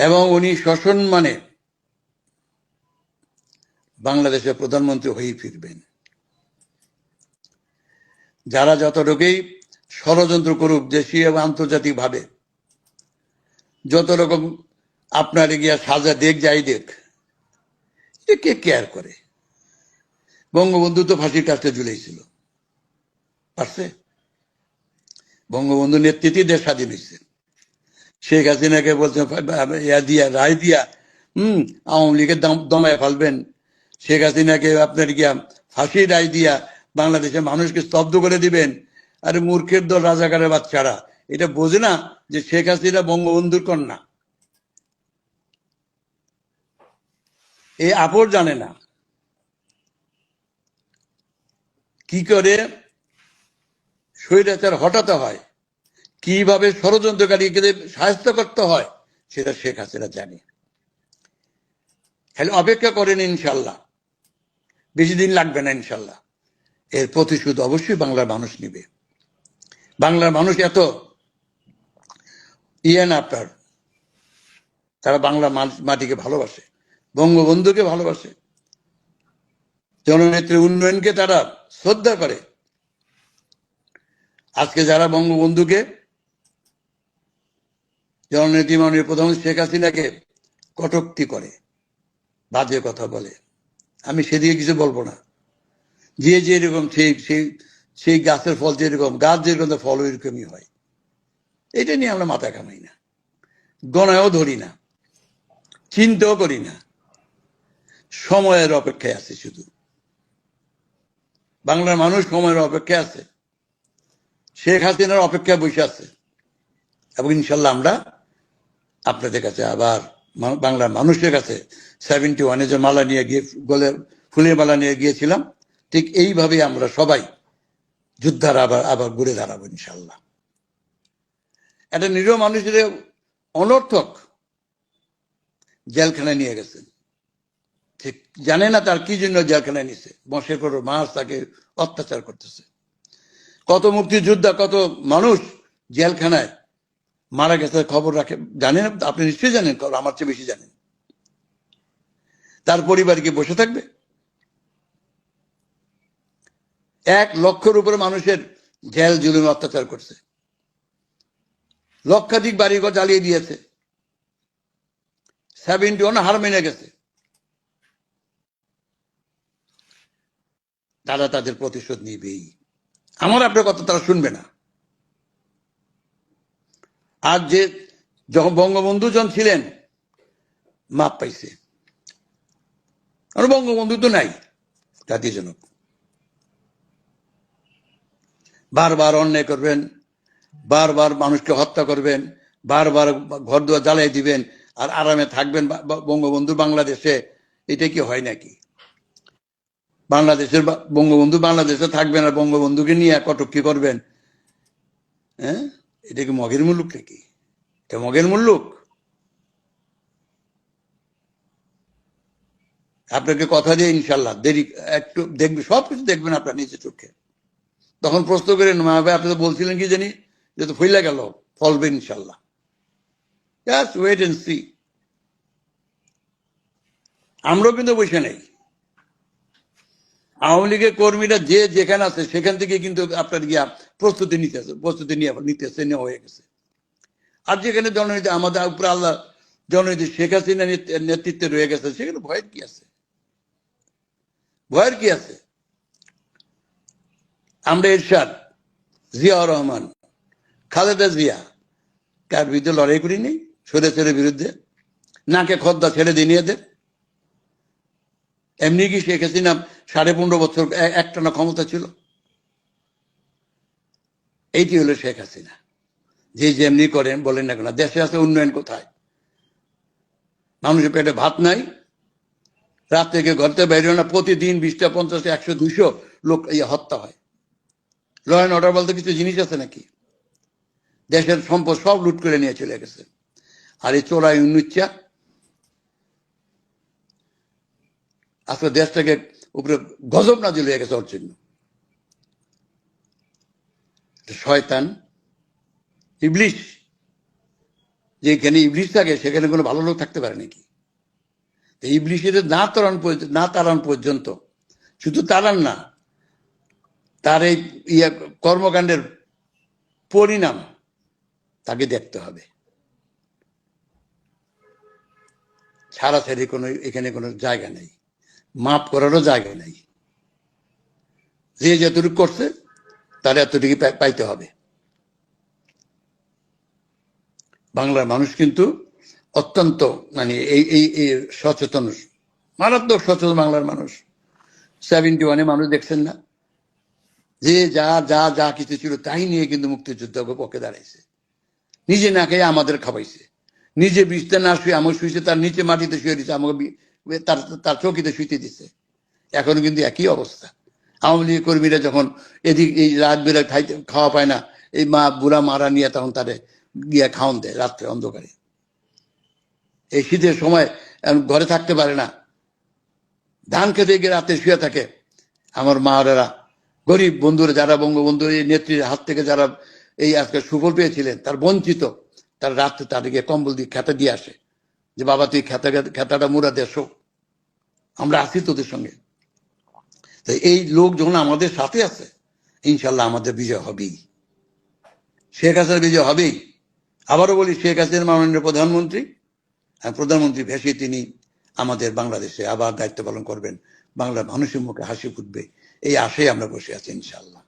এবং উনি সসম্মানে বাংলাদেশের প্রধানমন্ত্রী হয়েই ফিরবেন। যারা যতটুকুই ষড়যন্ত্র করুক দেশীয় এবং আন্তর্জাতিক ভাবে যত রকম আপনার গিয়া সাজা দেখ যাই দেখ কে কেয়ার করে? বঙ্গবন্ধু তো ফাঁসির কাজটা ঝুলেছিল পারছে? বঙ্গবন্ধু নেতৃত্বে দেশ স্বাধীন হয়েছে। শেখ হাসিনাকে বলছে ইয়া দিয়া, রায় দিয়া, হম, আওয়ামী লীগের দম- দমায় ফেলবেন। শেখ হাসিনাকে আপনার গিয়া ফাঁসি রায় দিয়া বাংলাদেশের মানুষকে স্তব্ধ করে দিবেন। আরে মূর্খের দল রাজাকারের বাচ্চারা। এটা বোঝে না যে শেখ হাসিনা বঙ্গবন্ধুর কন্যা। এই আপর জানে না। কি করে স্বৈরাচার হটাতে হয়? কীভাবে ষড়যন্ত্রকারীকে সাহায্য করতে হয়, সেটা শেখ হাসিনা জানে। খালি অপেক্ষা করেন ইনশাল্লাহ। বেশি দিন লাগবে না ইনশাল্লাহ। এর প্রতিশোধ অবশ্যই বাংলার মানুষ নিবে। বাংলার মানুষ এত ইয়ে আপনার, তারা বাংলা মাটিকে ভালোবাসে, বঙ্গবন্ধুকে ভালোবাসে। জননেত্রীর উন্নয়নকে তারা শ্রদ্ধা করে। আজকে যারা বঙ্গবন্ধুকে জননেত্রী মাননীয় প্রধানমন্ত্রী শেখ হাসিনাকে কটুক্তি করে, বাজে কথা বলে। আমি সেদিকে কিছু বলব না। যে যেরকম সেই সেই সেই গাছের ফল যেরকম, গাছ যেরকম ফল ওইরকমই হয়। এটা নিয়ে আমরা মাথা কামাই না। গণায়ও ধরি না। চিন্তাও করি না। সময়ের অপেক্ষায় আছে শুধু। বাংলার মানুষ সময়ের অপেক্ষায় আছে। শেখ হাসিনার অপেক্ষায় বসে আছে। এবং ইনশাল্লাহ আমরা আপনাদের কাছে আবার বাংলার মানুষের কাছে সেভেন্টি ওয়ানে যে মালা নিয়ে গিয়ে গলে ফুলের মালা নিয়ে গিয়েছিলাম, ঠিক এইভাবে আমরা সবাই যুদ্ধার আবার আবার ঘুরে দাঁড়াবো ইনশাল্লাহ। একটা নিরীহ মানুষের অনর্থক জেলখানায় নিয়ে গেছেন ঠিক জানে না তার কি জন্য জেলখানায় নিছে, বসে করে মাস তাকে অত্যাচার করতেছে। কত মুক্তিযোদ্ধা, কত মানুষ জেলখানায় মারা গেছে, খবর রাখে। জানেন, আপনি নিশ্চয়ই জানেন, খবর আমার চেয়ে বেশি জানেন। তার পরিবার কি বসে থাকবে? এক লক্ষের উপরে মানুষের জেল জুলুমে, অত্যাচার করছে। লক্ষাধিক বাড়িঘর জ্বালিয়ে দিয়েছে। সেভেন্টি ওয়ান হার মেনে গেছে। তারা তাদের প্রতিশোধ নিবেই। আমার আপনার কথা তারা শুনবে না। আর যে যখন বঙ্গবন্ধু জন ছিলেন, মাপ পাইছে। আর বঙ্গবন্ধু তো নাই জাতীয় জনক। বারবার অন্যায় করবেন, বারবার মানুষকে হত্যা করবেন, বারবার ঘর দুয়ার জ্বালাই দিবেন, আর আরামে থাকবেন বঙ্গবন্ধু বাংলাদেশে, এটা কি হয় নাকি? বাংলাদেশের বঙ্গবন্ধু বাংলাদেশে থাকবেন আর বঙ্গবন্ধুকে নিয়ে কটকি করবেন হ্যাঁ? এটা কি মগের মুল্লুক নাকি? এটা মগের মুল্লুক? আপনাকে কথা দিয়ে ইনশাল্লাহ দেরি, একটু দেখবে সবকিছু দেখবেন আপনার নিজে চোখে। তখন প্রশ্ন করেন, মা ভাই আপনি তো বলছিলেন কি জানি? যে তো ফইলা গেল, ফলবে ইনশাল্লাহ জাস্ট ওয়েট এন্ড সি আমরাও কিন্তু বসে নেই। আওয়ামী লীগের কর্মীরা যে যেখানে আছে, সেখান থেকে কিন্তু আপনার গিয়া প্রস্তুতি নিতেছে, প্রস্তুতি নিয়ে নিতেছে, নেওয়া হয়ে গেছে। আর যেখানে জননীতি, আমাদের উপরে আল্লাহ জননীতি, শেখ হাসিনা নেতৃত্বে রয়ে গেছে, সেখানে ভয়ের কি আছে? ভয়ের কি আছে? আমরা এরশাদ জিয়াউর রহমান, খালেদা জিয়া, কার বিরুদ্ধে লড়াই করিনি সরেছের বিরুদ্ধে, নাকে খদ্দা ছেড়ে দিন এদের। এমনি কি শেখ হাসিনা সাড়ে পনেরো বছর একটানা ক্ষমতা ছিল? এইটি হলো শেখ হাসিনা। যে যেমনি করেন, বলেন না কেন, দেশে আছে উন্নয়ন কোথায়? মানুষের পেটে ভাত নাই, রাত থেকে ঘর থেকে বেরো না প্রতিদিন বিশটা, পঞ্চাশটা, একশো দুইশো লোক হত্যা হয়। ল অ্যান্ড অর্ডার বলতে কিছু জিনিস আছে নাকি? দেশের সম্পদ সব লুট করে নিয়ে চলে গেছে। আর এই চোরাই উন্নুচ্চা আজকে দেশটাকে উপরে গজব না দিলে গেছে ওর জন্য। শয়তান, ইবলিশ যে এখানে ইবলিশ থাকে, সেখানে কোনো ভালো লোক থাকতে পারে নাকি? তো ইবলিশের না পর্য- না তাড়ান পর্যন্ত, শুধু তাড়ান না, তার এই ইয়ে কর্মকাণ্ডের পরিণাম তাকে দেখতে হবে। ছাড়াছাড়ি কোনো, এখানে কোনো জায়গা নেই। মাপ করারও জায়গা নেই। যে যতটুকু করছে তার এতটুকু পাইতে হবে। বাংলার মানুষ কিন্তু অত্যন্ত মানে এই এই সচেতন, মারাত্মক সচেতন বাংলার মানুষ। সেভেন্টি ওয়ানে মানুষ দেখছেন না? যে যা যা যা কিছু ছিল তাই নিয়ে কিন্তু মুক্তিযুদ্ধ পক্ষে দাঁড়াইছে। নিজে না খেয়ে আমাদের খাওয়াইছে। নিজে বৃষ্টিতে না শুয়ে আমার শুয়েছে, তার নিচে মাটিতে শুয়ে দিচ্ছে আমাকে তার তার চৌকিতে শুইতে দিচ্ছে এখন কিন্তু একই অবস্থা। আওয়ামী লীগ কর্মীরা যখন এদিক এই রাত বেলা খাইতে খাওয়া পায় না, এই মা বুড়া মারা নিয়ে তখন তাদের গিয়া খাওয়ান দেয় রাত্রে অন্ধকারে। এই শীতের সময় ঘরে থাকতে পারে না। ধান খেতে গিয়ে রাতে শুয়ে থাকে। আমার মারা গরিব বন্ধুরা, যারা বঙ্গবন্ধুর এই নেত্রীর হাত থেকে যারা এই আজকে সুফল পেয়েছিলেন, তার বঞ্চিত, তার রাত্রে তাদেরকে কম্বল দিয়ে খেতে দিয়ে আসে। যে, বাবা, তুই খেতা খেতাটা মুরা দেশ আমরা আছি তোদের সঙ্গে। তো এই লোক যখন আমাদের সাথে আছে, ইনশাল্লাহ আমাদের বিজয় হবেই। শেখ হাসিনার বিজয় হবেই। আবারও বলি, শেখ হাসিনা মাননীয় প্রধানমন্ত্রী প্রধানমন্ত্রী ভেসে তিনি আমাদের বাংলাদেশে আবার দায়িত্ব পালন করবেন। বাংলার মানুষের মুখে হাসি ফুটবে। এই আশায় আমরা বসে আছি, ইনশাল্লাহ।